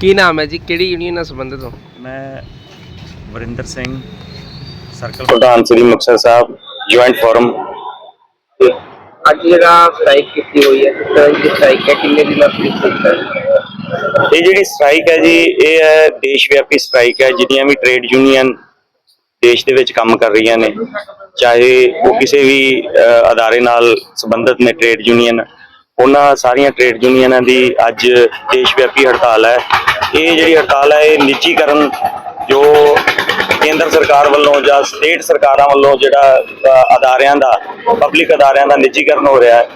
ਕੀ ਨਾਮ ਹੈ ਜੀ? ਕਿਹੜੀ ਯੂਨੀਅਨ ਨਾਲ ਸੰਬੰਧਿਤ ਹੋ? ਮੈਂ ਵਰਿੰਦਰ ਸਿੰਘ ਸਰਕਲ ਪ੍ਰਧਾਨ ਸ੍ਰੀ ਮੁਕਤਸਰ ਸਾਹਿਬ ਜੁਆਇੰਟ ਫੋਰਮ ਅੱਜ ਜਿਹੜਾ ਸਟ੍ਰਾਈਕ ਕੀਤੀ ਹੋਈ ਹੈ ਕਿਸ ਤਰ੍ਹਾਂ ਦੀ ਸਟ੍ਰਾਈਕ ਹੈ? ਕਿੰਨੇ ਦਿਨਾਂ ਦੀ ਸਟ੍ਰਾਈਕ ਹੈ? ਇਹ ਜਿਹੜੀ ਸਟ੍ਰਾਈਕ ਹੈ ਜੀ ਇਹ ਹੈ ਦੇਸ਼ ਵਿਆਪੀ ਸਟ੍ਰਾਈਕ ਹੈ ਜਿਹੜੀਆਂ ਵੀ ਟ੍ਰੇਡ ਯੂਨੀਅਨ ਦੇਸ਼ ਦੇ ਵਿੱਚ ਕੰਮ ਕਰ ਰਹੀਆਂ ਨੇ। ਚਾਹੇ ਉਹ ਕਿਸੇ ਵੀ ਅਦਾਰੇ ਨਾਲ ਸੰਬੰਧਿਤ ਨੇ ਟ੍ਰੇਡ ਯੂਨੀਅਨ ਉਹਨਾਂ ਸਾਰੀਆਂ ਟ੍ਰੇਡ ਯੂਨੀਅਨਾਂ ਦੀ ਅੱਜ ਦੇਸ਼ ਵਿਆਪੀ ਹੜਤਾਲ ਹੈ। ਇਹ ਜਿਹੜੀ ਹੜਤਾਲ ਹੈ, ਇਹ ਨਿੱਜੀਕਰਨ ਜੋ ਕੇਂਦਰ ਸਰਕਾਰ ਵੱਲੋਂ ਜਾਂ ਸਟੇਟ ਸਰਕਾਰਾਂ ਵੱਲੋਂ ਜਿਹੜਾ ਅਦਾਰਿਆਂ ਦਾ ਪਬਲਿਕ ਅਦਾਰਿਆਂ ਦਾ ਨਿੱਜੀਕਰਨ ਹੋ ਰਿਹਾ ਹੈ।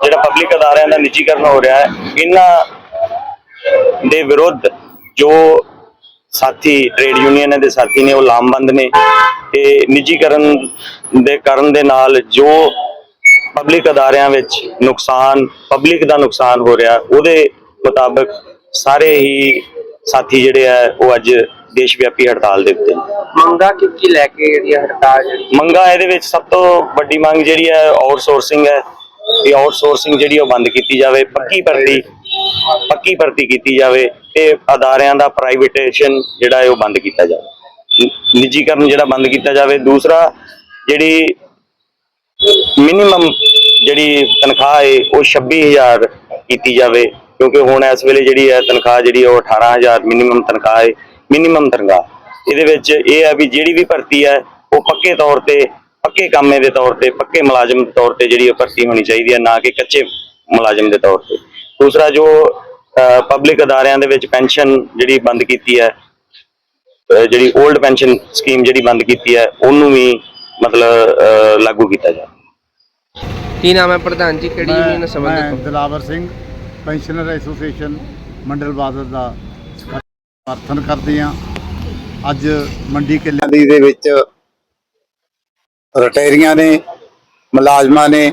ਜਿਹੜਾ ਪਬਲਿਕ ਅਦਾਰਿਆਂ ਦਾ ਨਿੱਜੀਕਰਨ ਹੋ ਰਿਹਾ ਹੈ, ਇਹਨਾਂ ਦੇ ਵਿਰੁੱਧ ਜੋ ਸਾਥੀ ਟ੍ਰੇਡ ਯੂਨੀਅਨ ਦੇ ਸਾਥੀ ਨੇ, ਉਹ ਲਾਮਬੰਦ ਨੇ। ਤੇ ਨਿੱਜੀਕਰਨ ਦੇ ਕਰਨ ਦੇ ਨਾਲ ਜੋ ਪਬਲਿਕ ਅਦਾਰਿਆਂ ਵਿੱਚ ਨੁਕਸਾਨ ਪਬਲਿਕ ਦਾ ਨੁਕਸਾਨ ਹੋ ਰਿਹਾ, ਉਹਦੇ ਮੁਤਾਬਕ ਸਾਰੇ ਹੀ ਸਾਥੀ ਜਿਹੜੇ ਆ ਉਹ ਅੱਜ ਦੇਸ਼ ਵਿਆਪੀ ਹੜਤਾਲ ਦੇ ਉੱਤੇ ਨੇ। ਮੰਗਾ ਕਿ ਕੀ ਲੈ ਕੇ ਜਿਹੜੀ ਇਹ ਹੜਤਾਲ ਜਿਹੜੀ ਮੰਗਾ ਇਹਦੇ ਵਿੱਚ ਸਭ ਤੋਂ ਵੱਡੀ ਮੰਗ ਜਿਹੜੀ ਹੈ ਆਊਟਸੋਰਸਿੰਗ ਹੈ। ਇਹ ਆਊਟਸੋਰਸਿੰਗ ਜਿਹੜੀ ਉਹ ਬੰਦ ਕੀਤੀ ਜਾਵੇ ਪੱਕੀ ਭਰਤੀ ਪੱਕੀ ਭਰਤੀ ਕੀਤੀ ਜਾਵੇ ਤੇ ਅਦਾਰਿਆਂ ਦਾ ਪ੍ਰਾਈਵੇਟੇਸ਼ਨ ਜਿਹੜਾ ਹੈ ਉਹ ਬੰਦ ਕੀਤਾ ਜਾਵੇ। ਨਿੱਜੀਕਰਨ ਜਿਹੜਾ ਬੰਦ ਕੀਤਾ ਜਾਵੇ। ਦੂਸਰਾ ਜਿਹੜੀ ਮਿਨੀਮਮ ਜਿਹੜੀ ਤਨਖਾਹ ਹੈ ਉਹ 26000 ਕੀਤੀ ਜਾਵੇ। ਕਿਉਂਕਿ ਹੁਣ ਇਸ ਵੇਲੇ ਜਿਹੜੀ ਹੈ ਤਨਖਾਹ ਜਿਹੜੀ ਉਹ 18000 ਮਿਨੀਮਮ ਤਨਖਾਹ ਹੈ ਮਿਨੀਮਮ ਤਨਖਾਹ। ਇਹਦੇ ਵਿੱਚ ਇਹ ਹੈ ਵੀ ਜਿਹੜੀ ਵੀ ਭਰਤੀ ਹੈ ਉਹ ਪੱਕੇ ਤੌਰ ਤੇ ਪੱਕੇ ਕਾਮੇ ਦੇ ਤੌਰ ਤੇ ਪੱਕੇ ਮੁਲਾਜ਼ਮ ਦੇ ਤੌਰ ਤੇ ਜਿਹੜੀ ਉਹ ਭਰਤੀ ਹੋਣੀ ਚਾਹੀਦੀ ਹੈ ਨਾ ਕਿ ਕੱਚੇ ਮੁਲਾਜ਼ਮ ਦੇ ਤੌਰ ਤੇ। ਦੂਸਰਾ ਜੋ ਪਬਲਿਕ ਅਦਾਰਿਆਂ ਦੇ ਵਿੱਚ ਪੈਨਸ਼ਨ ਜਿਹੜੀ ਬੰਦ ਕੀਤੀ ਹੈ ਜਿਹੜੀ 올ਡ ਪੈਨਸ਼ਨ ਸਕੀਮ ਜਿਹੜੀ ਬੰਦ ਕੀਤੀ ਹੈ ਉਹਨੂੰ ਵੀ ਮਤਲਬ ਲਾਗੂ ਕੀਤਾ ਜਾਵੇ। ਕੀ ਨਾਮ ਹੈ ਪ੍ਰਧਾਨ ਜੀ? ਕਿਹੜੀ ਯੂਨੀਅਨ ਸੰਬੰਧਿਤ ਦਿਲਾਵਰ ਸਿੰਘ। ਪੈਨਸ਼ਨਰ ਐਸੋਸੀਏਸ਼ਨ ਮੰਡਲ ਬਾਦਲ ਦਾ ਸਮਰਥਨ ਕਰਦੇ ਹਾਂ ਅੱਜ ਮੰਡੀ ਕਿੱਲਿਆਂ ਦੀ ਦੇ ਵਿੱਚ ਰਟੇਰੀਆਂ ਨੇ, ਮੁਲਾਜ਼ਮਾਂ ਨੇ,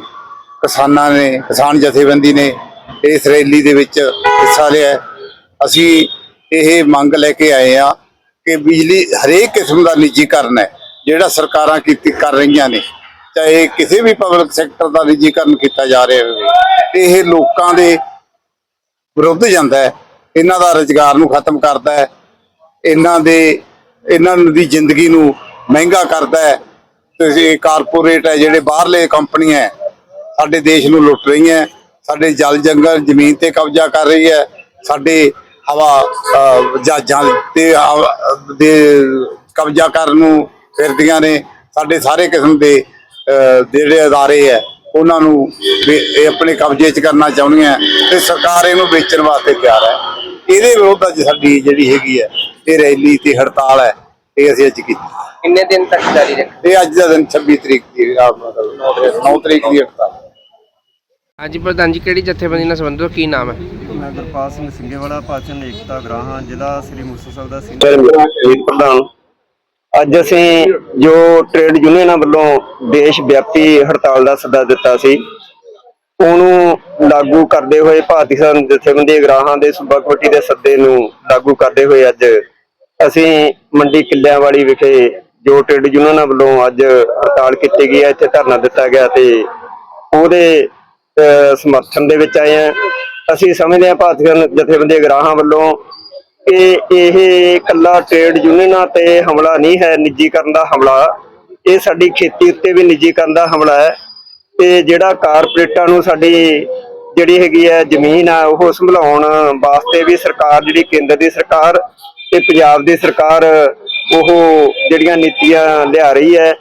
ਕਿਸਾਨਾਂ ਨੇ, ਕਿਸਾਨ ਜਥੇਬੰਦੀ ਨੇ ਇਸ ਰੈਲੀ ਦੇ ਵਿੱਚ ਹਿੱਸਾ ਲਿਆ ਅਸੀਂ ਇਹ ਮੰਗ ਲੈ ਕੇ ਆਏ ਆ ਕਿ ਬਿਜਲੀ ਹਰੇਕ ਕਿਸਮ ਦਾ ਨਿੱਜੀਕਰਨ ਹੈ, ਜਿਹੜਾ ਸਰਕਾਰਾਂ ਕੀਤੀ ਕਰ ਰਹੀਆਂ ਨੇ, ਚਾਹੇ ਕਿਸੇ ਵੀ ਪਬਲਿਕ ਸੈਕਟਰ ਦਾ ਨਿੱਜੀਕਰਨ ਕੀਤਾ ਜਾ ਰਿਹਾ ਹੋਵੇ। ਇਹ ਲੋਕਾਂ ਦੇ ਵਿਰੁੱਧ ਜਾਂਦਾ ਹੈ। ਇਹਨਾਂ ਦਾ ਰੁਜ਼ਗਾਰ ਨੂੰ ਖਤਮ ਕਰਦਾ ਹੈ। ਇਹਨਾਂ ਦੇ ਇਹਨਾਂ ਦੀ ਜ਼ਿੰਦਗੀ ਨੂੰ ਮਹਿੰਗਾ ਕਰਦਾ ਹੈ। ਤੇ ਇਹ ਕਾਰਪੋਰੇਟ ਹੈ ਜਿਹੜੇ ਬਾਹਰਲੇ ਕੰਪਨੀਆਂ ਹੈ, ਸਾਡੇ ਦੇਸ਼ ਨੂੰ ਲੁੱਟ ਰਹੀਆਂ ਸਾਡੇ ਜਲ ਜੰਗਲ ਜ਼ਮੀਨ ਤੇ ਕਬਜ਼ਾ ਕਰ ਰਹੀ ਹੈ। ਸਾਡੇ ਹਵਾ ਜਹਾਜ਼ਾਂ ਤੇ ਦੇ ਕਬਜ਼ਾ ਕਰਨ ਨੂੰ ਫਿਰਦੀਆਂ ਨੇ। ਸਾਡੇ ਸਾਰੇ ਕਿਸਮ ਦੇ ਜਿਹੜੇ ਅਦਾਰੇ ਹੈ ਉਹਨਾਂ ਨੂੰ ਵੀ ਇਹ ਆਪਣੇ ਕਬਜ਼ੇ 'ਚ ਕਰਨਾ ਚਾਹੁੰਦੀਆਂ ਤੇ ਸਰਕਾਰ ਇਹਨੂੰ ਵੇਚਣ ਵਾਸਤੇ ਤਿਆਰ ਹੈ। ਇਹਦੇ ਵਿਰੁੱਧ ਅੱਜ ਸਾਡੀ ਜਿਹੜੀ ਹੈਗੀ ਹੈ ਇਹ ਰੈਲੀ ਤੇ ਹੜਤਾਲ ਹੈ ਇਹ ਅਸੀਂ ਅੱਜ ਕੀਤੀ। ਕਿੰਨੇ ਦਿਨ ਤੱਕ ਜਾਰੀ ਰੱਖ ਇਹ ਅੱਜ ਦਾ ਦਿਨ 26 ਤਰੀਕ ਦੀ ਮਤਲਬ 9 ਤਰੀਕ ਦੀ ਹੜਤਾਲ। ਹਾਂਜੀ ਪ੍ਰਧਾਨ ਜੀ ਕਿਹੜੀ ਜਥੇਬੰਦੀ ਨਾਲ ਸੰਬੰਧਿਤ ਹੋ? ਕੀ ਨਾਮ ਹੈ? ਮੈਂ ਗੁਰਪਾਲ ਸਿੰਘ ਸਿੰਘੇਵਾਲਾ ਪਾਚਨ ਏਕਤਾ ਗ੍ਰਾਹਾਂ ਜ਼ਿਲ੍ਹਾ ਸ੍ਰੀ ਮੁਕਤਸਰ ਸਾਹਿਬ ਦਾ ਸੀ ਸ਼ਹੀਦ ਪ੍ਰਧਾਨ। ਅੱਜ ਅਸੀਂ ਜੋ ਟ੍ਰੇਡ ਯੂਨੀਅਨਾਂ ਵੱਲੋਂ ਦੇਸ਼ ਵਿਆਪੀ ਹੜਤਾਲ ਦਾ ਸੱਦਾ ਦਿੱਤਾ ਸੀ ਉਹਨੂੰ ਲਾਗੂ ਕਰਦੇ ਹੋਏ ਭਾਰਤੀ ਕਿਸਾਨ ਜਥੇਬੰਦੀ ਗ੍ਰਾਹਾਂ ਦੇ ਸੂਬਾ ਕਮੇਟੀ ਦੇ ਸੱਦੇ ਨੂੰ ਲਾਗੂ ਕਰਦੇ ਹੋਏ ਅੱਜ ਅਸੀਂ ਮੰਡੀ ਕਿੱਲਿਆਂ ਵਾਲੀ ਵਿਖੇ ਜੋ ਟ੍ਰੇਡ ਯੂਨੀਅਨਾਂ ਵੱਲੋਂ ਅੱਜ ਹੜਤਾਲ ਕੀਤੀ ਗਈ ਹੈ ਇੱਥੇ ਧਰਨਾ ਦਿੱਤਾ ਗਿਆ ਤੇ ਉਹਦੇ ਅਹ, ਸਮਰਥਨ ਦੇ ਵਿੱਚ ਆਏ ਹਾਂ। ਅਸੀਂ ਸਮਝਦੇ ਹਾਂ ਭਾਰਤੀ ਜਥੇਬੰਦੀ ਗ੍ਰਾਹਾਂ ਵੱਲੋਂ ਕਿ ਇਹ ਇਕੱਲਾ ਟ੍ਰੇਡ ਯੂਨੀਅਨਾਂ ਤੇ ਹਮਲਾ ਨਹੀਂ ਹੈ, ਨਿੱਜੀਕਰਨ ਦਾ ਹਮਲਾ। ਇਹ ਸਾਡੀ ਖੇਤੀ ਉੱਤੇ ਵੀ ਨਿੱਜੀਕਰਨ ਦਾ ਹਮਲਾ ਹੈ ਤੇ ਜਿਹੜਾ ਕਾਰਪੋਰੇਟਾਂ ਨੂੰ ਸਾਡੀ ਜਿਹੜੀ ਹੈਗੀ ਹੈ ਜ਼ਮੀਨ ਆ, ਉਹ ਸੰਭਲਾਉਣ ਵਾਸਤੇ ਵੀ ਸਰਕਾਰ, ਜਿਹੜੀ ਕੇਂਦਰ ਦੀ ਸਰਕਾਰ ਤੇ ਪੰਜਾਬ ਦੀ ਸਰਕਾਰ ਉਹ ਜਿਹੜੀਆਂ ਨੀਤੀਆਂ ਲਿਆ ਰਹੀ ਹੈ।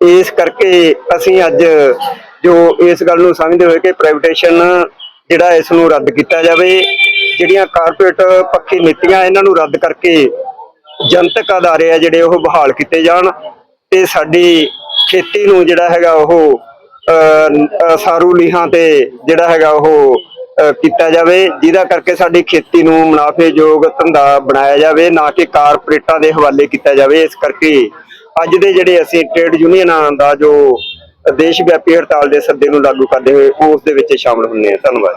ਇਸ ਕਰਕੇ ਅਸੀਂ ਅੱਜ ਜੋ ਇਸ ਗੱਲ ਨੂੰ ਸਮਝਦੇ ਹੋਏ ਕਿ ਪ੍ਰਾਈਵੇਟੇਸ਼ਨ ਜਿਹੜਾ ਇਸ ਨੂੰ ਰੱਦ ਕੀਤਾ ਜਾਵੇ, ਜਿਹੜੀਆਂ ਕਾਰਪੋਰੇਟ ਪੱਖੀ ਨੀਤੀਆਂ ਇਹਨਾਂ ਨੂੰ ਰੱਦ ਕਰਕੇ ਜਨਤਕ ਅਦਾਰੇ ਆ ਜਿਹੜੇ ਉਹ ਬਹਾਲ ਕੀਤੇ ਜਾਣ ਤੇ ਸਾਡੀ ਖੇਤੀ ਨੂੰ ਜਿਹੜਾ ਹੈਗਾ ਉਹ ਸਾਰੂ ਲੀਹਾਂ ਤੇ ਜਿਹੜਾ ਹੈਗਾ ਉਹ ਕੀਤਾ ਜਾਵੇ, ਜਿਹਦਾ ਕਰਕੇ ਸਾਡੀ ਖੇਤੀ ਨੂੰ ਮੁਨਾਫੇਯੋਗ ਧੰਦਾ ਬਣਾਇਆ ਜਾਵੇ, ਨਾ ਕਿ ਕਾਰਪੋਰੇਟਾਂ ਦੇ ਹਵਾਲੇ ਕੀਤਾ ਜਾਵੇ। ਇਸ ਕਰਕੇ ਅੱਜ ਦੇ ਜਿਹੜੇ ਅਸੀਂ ਟ੍ਰੇਡ ਯੂਨੀਅਨਾਂ ਦਾ ਜੋ ਦੇਸ਼ ਵਿਆਪੀ ਹੜਤਾਲ ਦੇ ਸੱਦੇ ਨੂੰ ਲਾਗੂ ਕਰਦੇ ਹੋਏ ਉਸ ਦੇ ਵਿੱਚ ਸ਼ਾਮਲ ਹੁੰਦੇ ਹਾਂ। ਧੰਨਵਾਦ।